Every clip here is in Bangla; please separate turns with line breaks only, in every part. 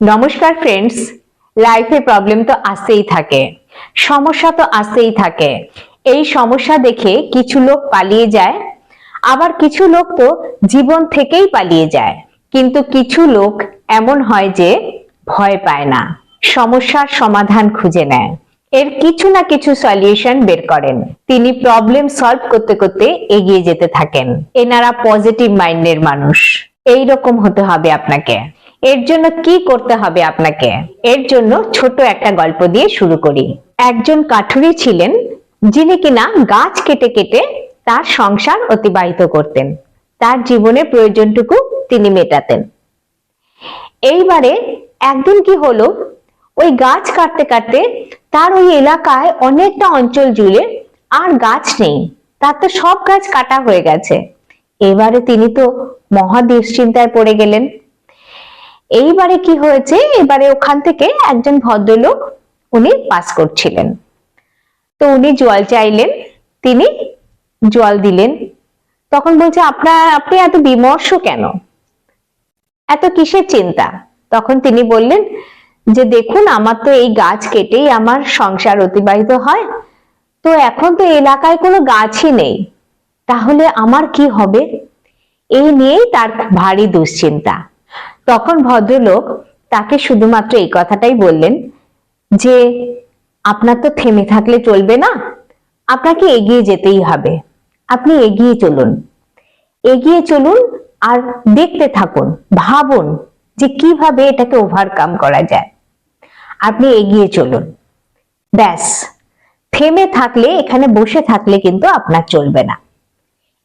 নমস্কার ফ্রেন্ডস লাইফে প্রবলেম তো আসতেই থাকে, সমস্যা তো আসতেই থাকে। এই সমস্যা দেখে কিছু লোক পালিয়ে যায়, আবার কিছু লোক তো জীবন থেকেই পালিয়ে যায়। কিন্তু কিছু লোক এমন হয় যে ভয় পায় না, সমস্যার সমাধান খুঁজে নেয়। এর কিছু না কিছু সলিউশন বের করেন। তিনি প্রবলেম সলভ করতে করতে এগিয়ে যেতে থাকেন। এনারা পজিটিভ মাইন্ডের মানুষ। এই রকম হতে হবে আপনাকে। এর জন্য কি করতে হবে আপনাকে? এর জন্য ছোট একটা গল্প দিয়ে শুরু করি। একজন কাঠুরি ছিলেন, যিনি কিনা গাছ কেটে কেটে তার সংসার অতিবাহিত করতেন। তার জীবনের প্রয়োজনটুকু তিনি মেটাতেন। এইবারে একদিন কি হলো, ওই গাছ কাটতে কাটতে তার ওই এলাকায় অনেকটা অঞ্চল জুড়ে আর গাছ নেই। তার তো সব গাছ কাটা হয়ে গেছে। এবারে তিনি তো মহা দুশ্চিন্তায় পড়ে গেলেন। এইবারে কি হয়েছে? এবারে ওখান থেকে একজন ভদ্রলোক উনি পাস করছিলেন। তো উনি জল চাইলেন, তিনি জল দিলেন। তখন বলছে, আপনার, আপনি এত বিমর্ষ কেন? এত কিসের চিন্তা? তখন তিনি বললেন, যে দেখুন, আমার তো এই গাছ কেটেই আমার সংসার অতিবাহিত হয়। তো এখন তো এলাকায় কোনো গাছই নেই। তাহলে আমার কি হবে? এই নিয়েই তার ভারী দুশ্চিন্তা। তখন ভদ্রলোক তাকে শুধুমাত্র এই কথাটাই বললেন যে, আপনার তো থেমে থাকলে চলবে না। আপনাকে এগিয়ে যেতেই হবে। আপনি এগিয়ে চলুন। এগিয়ে চলুন আর দেখতে থাকুন, ভাবুন যে কীভাবে এটাকে ওভারকাম করা যায়। আপনি এগিয়ে চলুন। ব্যাস, থেমে থাকলে, এখানে বসে থাকলে কিন্তু আপনার চলবে না।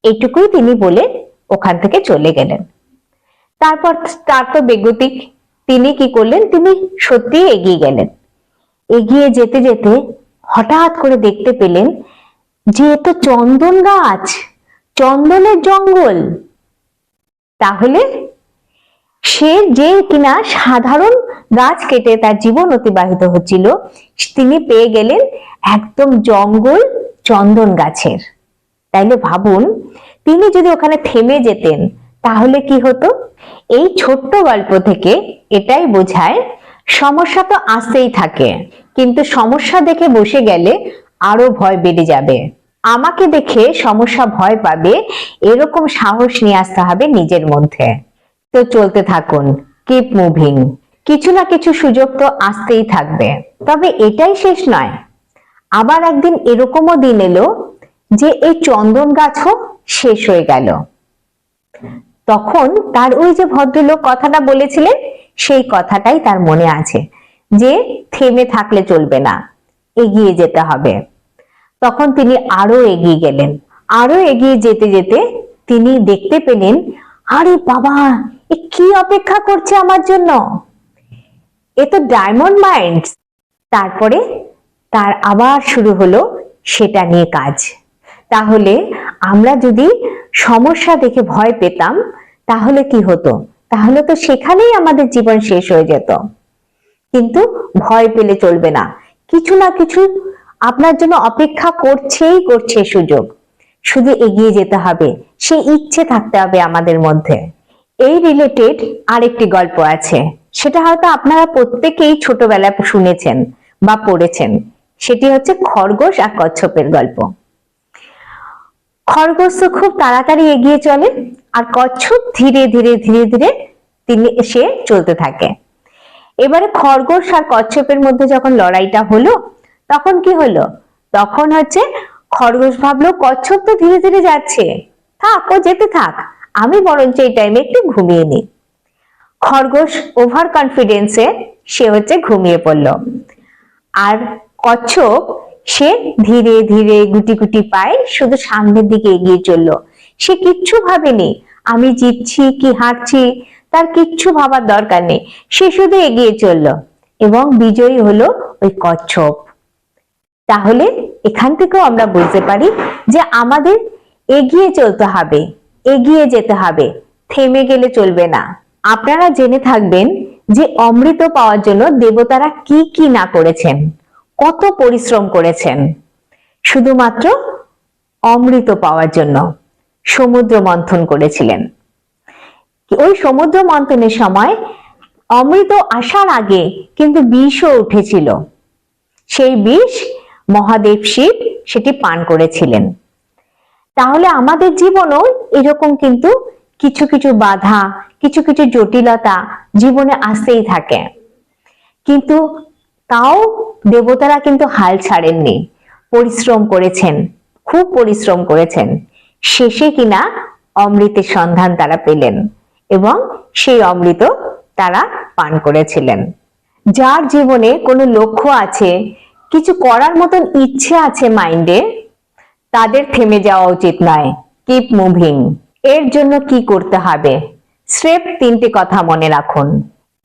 এইটুকুই তিনি বলে ওখান থেকে চলে গেলেন। তারপর তার তো বেগতিক, তিনি কি করলেন? তিনি সত্যি এগিয়ে গেলেন। এগিয়ে যেতে যেতে হঠাৎ করে দেখতে পেলেন যে এ তো চন্দন গাছ, চন্দনের জঙ্গল। তাহলে সে যে কিনা সাধারণ গাছ কেটে তার জীবন অতিবাহিত হচ্ছিল, তিনি পেয়ে গেলেন একদম জঙ্গল চন্দন গাছের। তাইলে ভাবুন, তিনি যদি ওখানে থেমে যেতেন, তাহলে কি হতো? এই ছোট্ট গল্প থেকে এটাই বোঝায়, সমস্যা তো আসতেই থাকে, কিন্তু সমস্যা দেখে বসে গেলে আরও ভয় বেড়ে যাবে। আমাকে দেখে সমস্যা ভয় পাবে, এরকম সাহস নিয়ে আসতে হবে নিজের মধ্যে। তো চলতে থাকুন কিপ মুভিং কিছু না কিছু সুযোগ তো আসতেই থাকবে। তবে এটাই শেষ নয়। আবার একদিন এরকমও দিন এলো যে এই চন্দন গাছও শেষ হয়ে গেল। তখন তার ওই যে ভদ্রলোক কথাটা বলেছিলেন, সেই কথাটাই তার মনে আছে, যে থেমে থাকলে চলবে না, এগিয়ে যেতে হবে। তখন তিনি আরও এগিয়ে গেলেন, আরও এগিয়ে যেতে যেতে তিনি দেখতে পেলেন, আরে বাবা, এ কি অপেক্ষা করছে আমার জন্য? এ তো ডায়মন্ড মাইন্ডস তারপরে তার আবার শুরু হলো সেটা নিয়ে কাজ। তাহলে আমরা যদি সমস্যা দেখে ভয় পেতাম, তাহলে কি হতো? তাহলে তো সেখানেই আমাদের জীবন শেষ হয়ে যেত। কিন্তু ভয় পেলে চলবে না। কিছু না কিছু আপনার জন্য অপেক্ষা করছেই করছে সুযোগ। শুধু এগিয়ে যেতে হবে সেই ইচ্ছে থাকতে হবে আমাদের মধ্যে। এই রিলেটেড আরেকটি গল্প আছে। সেটা হয়তো আপনারা প্রত্যেকেই ছোটবেলায় শুনেছেন বা পড়েছেন। সেটি হচ্ছে খরগোশ আর কচ্ছপের গল্প। খরগোশ তো খুব তাড়াতাড়ি এগিয়ে চলে আর কচ্ছপ ধীরে ধীরে ধীরে ধীরে তিনি সে চলতে থাকে। এবারে খরগোশ আর কচ্ছপের মধ্যে যখন লড়াইটা হলো, তখন কি হলো? তখন হচ্ছে খরগোশ ভাবলো, কচ্ছপ তো ধীরে ধীরে যাচ্ছে। থাক, ও যেতে থাক। আমি বরঞ্চ এই টাইমে একটু ঘুমিয়ে নিই। খরগোশ ওভার কনফিডেন্সে সে হচ্ছে ঘুমিয়ে পড়ল। আর কচ্ছপ সে ধীরে ধীরে গুটি গুটি পায়ে শুধু সামনের দিকে এগিয়ে চলল। সে কিচ্ছু ভাবেনি, আমি জিতছি কি হারছি, তার কিচ্ছু ভাবার দরকার নেই, সে শুধু এগিয়ে চলল এবং বিজয়ী হলো ওই কচ্ছপ। তাহলে এখান থেকেও আমরা বুঝতে পারি যে আমাদের এগিয়ে চলতে হবে, এগিয়ে যেতে হবে, থেমে গেলে চলবে না। আপনারা জেনে থাকবেন যে অমৃত পাওয়ার জন্য দেবতারা কি কি না করেছেন। কত পরিশ্রম করেছেন? শুধুমাত্র অমৃত পাওয়ার জন্য সমুদ্র মন্থন করেছিলেন। ওই সমুদ্র মন্থনের সময় অমৃত আসার আগে কিন্তু বিষও উঠেছিল। সেই বিষ মহাদেব শিব সেটি পান করেছিলেন। তাহলে আমাদের জীবনেও এরকম কিন্তু কিছু কিছু বাধা, কিছু কিছু জটিলতা জীবনে আসতেই থাকে। কিন্তু তাও দেবতারা কিন্তু হাল ছাড়েননি। পরিশ্রম করেছেন, খুব পরিশ্রম করেছেন। শেষে কিনা অমৃতের সন্ধান তারা পেলেন এবং সেই অমৃত তারা পান করেছিলেন। যার জীবনে কোনো লক্ষ্য আছে, কিছু করার মতন ইচ্ছে আছে মাইন্ডে, তাদের থেমে যাওয়া উচিত নয়। কিপ মুভিং এর জন্য কি করতে হবে? স্রেফ তিনটি কথা মনে রাখুন।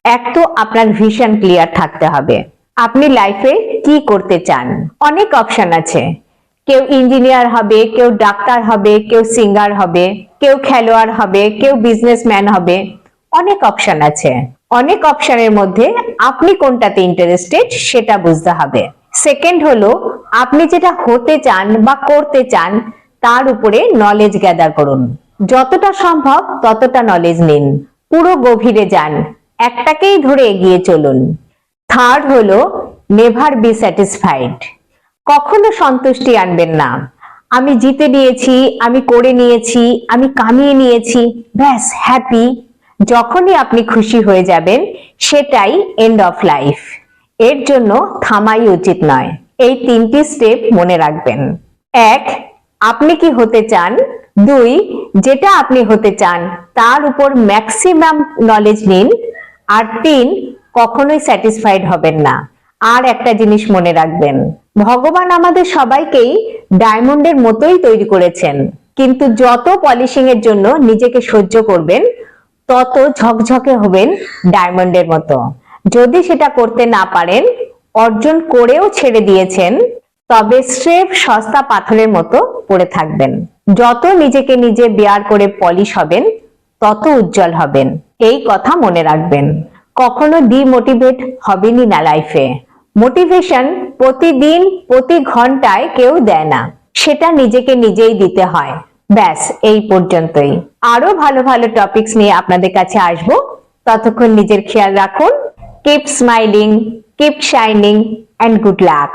এক তো আপনার ভিশন ক্লিয়ার থাকতে হবে। আপনি লাইফে কি করতে চান? অনেক অপশন আছে। কেউ ইঞ্জিনিয়ার হবে, কেউ ডাক্তার হবে, কেউ সিঙ্গার হবে, কেউ খেলোয়াড় হবে, কেউ বিজনেসম্যান হবে। অনেক অপশন আছে। অনেক অপশনের মধ্যে আপনি কোনটাতে ইন্টারেস্টেড সেটা বুঝতে হবে। সেকেন্ড হলো, আপনি যেটা হতে চান বা করতে চান, তার উপরে নলেজ গ্যাদার করুন। যতটা সম্ভব ততটা নলেজ নিন। পুরো গভীরে যান। একটাকেই ধরে এগিয়ে চলুন। থার্ড হলো নেভার বি স্যাটিসফাইড কখনো সন্তুষ্টি আনবেন না। আমি জিতে নিয়েছি, আমি করে নিয়েছি, আমি কামিয়ে নিয়েছি, ব্যাস হ্যাপি যখনই আপনি খুশি হয়ে যাবেন, সেটাই এন্ড অফ লাইফ এর জন্য থামাই উচিত নয়। এই তিনটি স্টেপ মনে রাখবেন। এক, আপনি কি হতে চান? দুই, যেটা আপনি হতে চান, তার উপর ম্যাক্সিমাম নলেজ নিন। আর তিন কখনোই স্যাটিসফাইড হবেন না। আর একটা জিনিস মনে রাখবেন, ভগবান আমাদের সবাইকেই ডায়মন্ডের মতোই তৈরি করেছেন, কিন্তু যত পলিশিং এর জন্য নিজেকে সহ্য করবেন, তত ঝকঝকে হবেন ডায়মন্ডের মতো। যদি সেটা করতে না পারেন, অর্জন করেও ছেড়ে দিয়েছেন, তবে স্রেফ সস্তা পাথরের মতো পড়ে থাকবেন। যত নিজেকে নিজে বেয়ার করে পলিশ হবেন, তত উজ্জ্বল হবেন। এই কথা মনে রাখবেন। কখনো ডিমোটিভেট হবেনি না লাইফে মোটিভেশন প্রতিদিন, প্রতি ঘন্টায় কেউ দেয় না। সেটা নিজেকে নিজেই দিতে হয়। ব্যাস, এই পর্যন্তই। আরও ভালো ভালো টপিকস নিয়ে আপনাদের কাছে আসব। ততক্ষণ নিজের খেয়াল রাখুন। Keep smiling keep shining and good luck